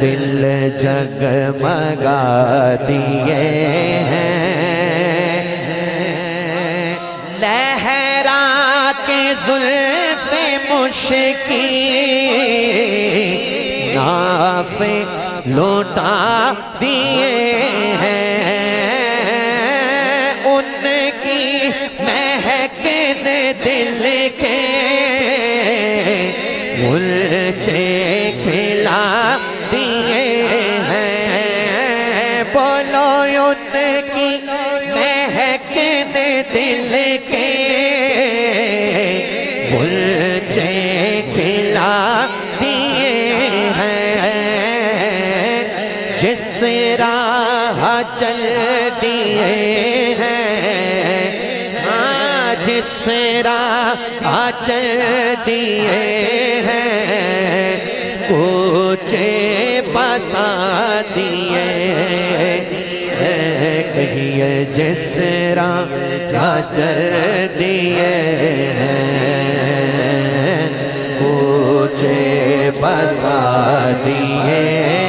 दिल जगमगा दिए हैं। लहरा के जुल्फ मुश्की नाफे लौटा दिए हैं। उनकी महक दिल के जिस राह चल दिए हैं। हाँ जिस राह चल दिए हैं। पूछे बसा दिए कहिए जिस राह चल दिए हैं। पूछे बसा दिए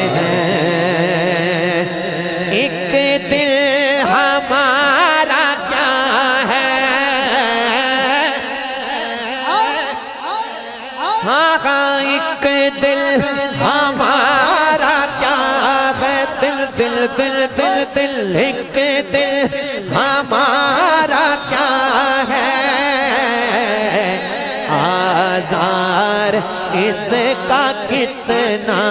हमारा क्या है? आजार इसका कितना?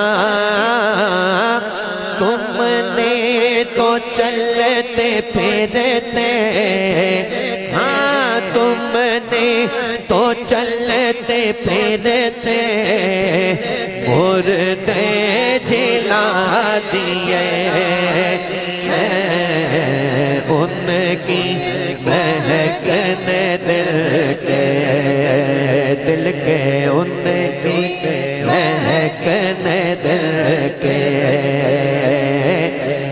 तुमने तो चलते फिरते। हाँ तुमने तो चलते फिरते। मुर्दे जिला दिए। उनकी महकने दिल के दिल के उनकी महकने दिल के।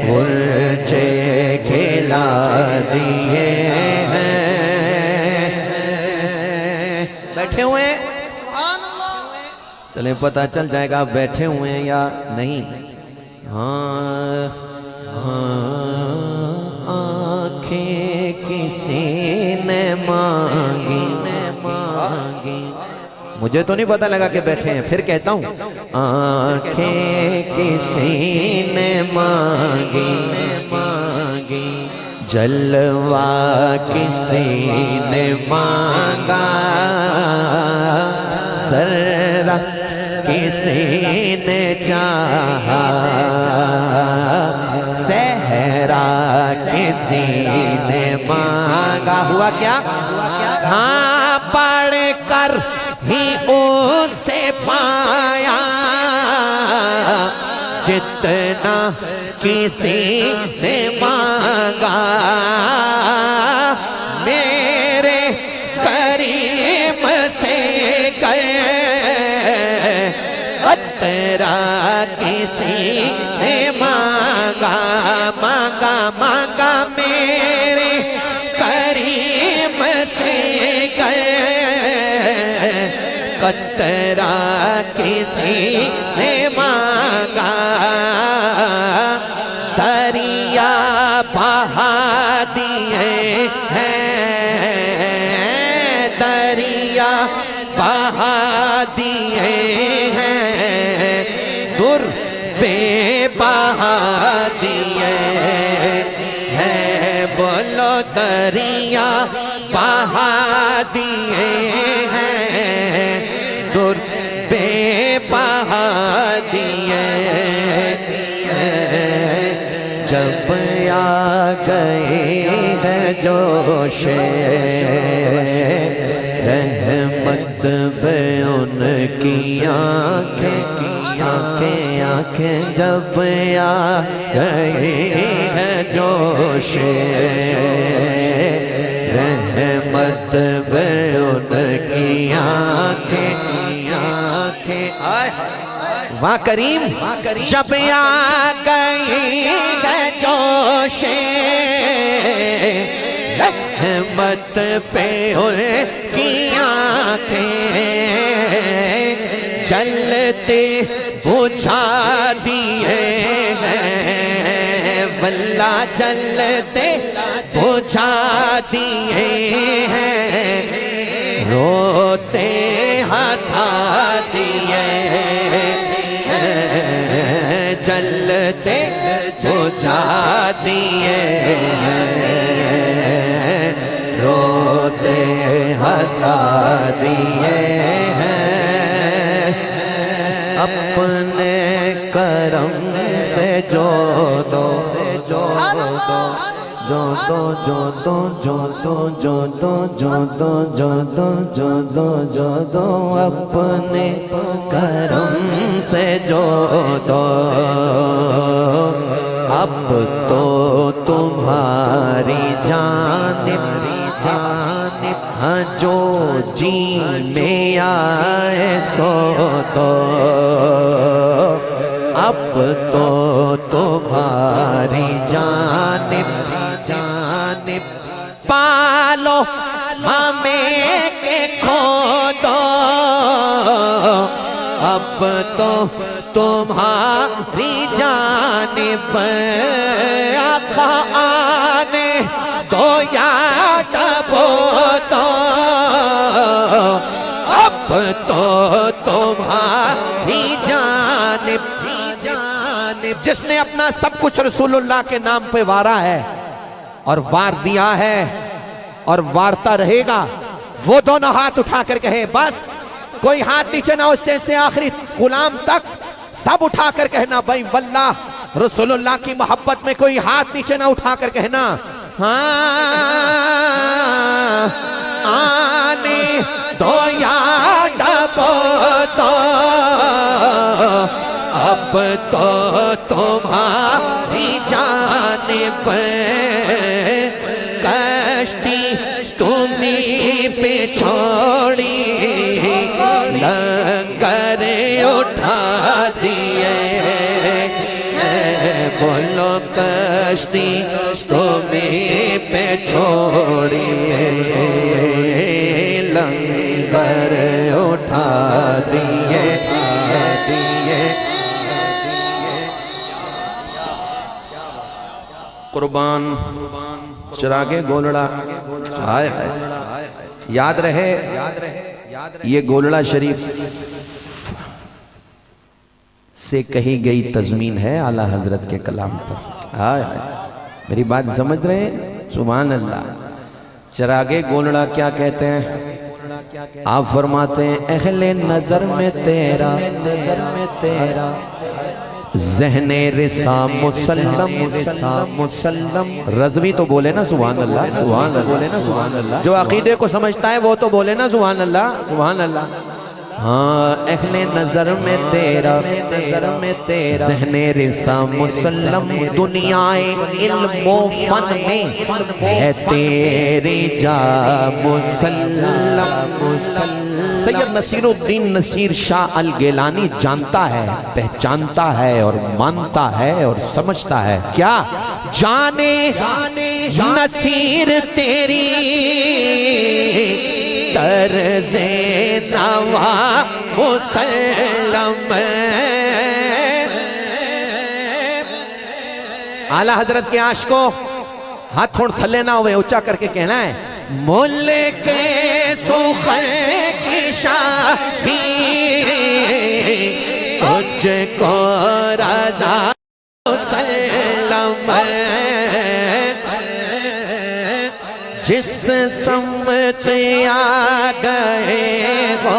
मुझे खिला दिए हैं। बैठे हुए चले, पता चल जाएगा बैठे हुए हैं या नहीं। हाँ हाँ। किसी ने मांगी। मांगी मुझे तो नहीं पता लगा के बैठे हैं, फिर कहता हूँ, आँखें किसी ने मांगी। मांगी जलवा किसी ने मांगा। सर्रा किसी ने चाहा। किसी ने मांगा। हुआ क्या? हाँ पढ़ कर ही उसे पाया। जितना किसी से मांगा। मेरे करीम से गए। अतरा किसी मांगा मांगा मेरे करीम से कतरा किसी से मांगा। दरिया बहा दिए हैं। दरिया बहा दिए हैं। दुर पे बहा दरिया बहा दिए हैं दुर पे बहा दिए जब आ गए हैं जोश आँखें जब आ गए हैं जोश, रहमत बे उनकी आँखें आँखें आय वाह, करीम। जब आ गई है जोशे, रहमत पे की आँखें चलते बुझा दिए हैं वल्ला चलते बुझा दिए हैं रोते हंसा दिए चलते बुझा दिए हैं रोते हंसा दिए हैं। अपने करम से जो दो जो दो जो दो जो दो जो दो जो दो जो दो जो दो जो दो जो दो अपने करम से जो दो। अब तो तुम्हारी हाँ जो जी में आए सो तो। अब तो तुम्हारी जानिब जानिब पालो, हमें के खो दो अब तो तुम्हारी जानिब आखा आने दो वो अब तो तुम्हारी जिसने अपना सब कुछ रसूलुल्लाह के नाम पे वारा है और वार दिया है और वारता रहेगा, वो दोनों हाथ उठा कर कहे, बस, कोई हाथ नीचे ना स्टेज से आखिरी गुलाम तक सब उठा कर कहना, भाई वल्लाह रसूलुल्लाह की मोहब्बत में कोई हाथ नीचे ना उठा कर कहना हाँ आने दो याद तो अब तो तुम्हारी जानिब कश्ती तुम्हें पे छोड़ी। लंगर उठा दिए बोलो कश्ती तुम्हें पे छोड़ी लंगर उठा दिए दिए कुर्बान, चरागे गोलड़ा। हाय हाय। याद रहे याद रहे याद रहे, ये गोलड़ा शरीफ से कही गई तजमीन है आला हज़रत के कलाम पर। हाय हाय। मेरी बात समझ रहे हैं? सुबहान अल्लाह चरागे गोलड़ा क्या कहते हैं? आप फरमाते हैं अहले नज़र में तेरा नज़र में तेरा जहने रिसा मुसल्लम रिसा मुसल्लम रजवी तो बोले ना सुबहान अल्लाह सुबहान अल्लाह बोले ना सुबहान अल्लाह जो अकीदे को समझता है वो तो बोले ना सुबहान अल्लाह सुबहान अल्लाह हाँ अहले नज़र में तेरा, नज़र में तेरा। जहने रिसा मुसल्लम दुनियाए, इल्मो फन में है तेरी जा मुसल्लम। मुसल्लम सैयद नसीरुद्दीन नसीर शाह अल गेलानी जानता है, पहचानता है और मानता है और समझता है। क्या? जाने जाने। नसीर तेरी तरजे नवा मुसल्लम। आला हज़रत के आश को हाथ थोड़ थले ना हुए, ऊँचा करके कहना है मुल के शाही कुछ को राजा मुसल्लम जिस समत आ गए हो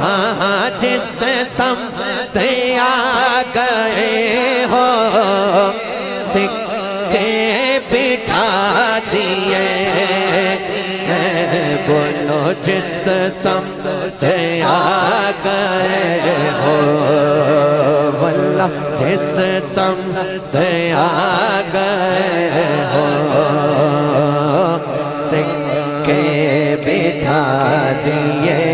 हाँ हाँ जिस समत आ गए हो सिक्के बिठा दिए बोलो जिस समत आ गए हो जिस समत आ गए हो बिठा दिए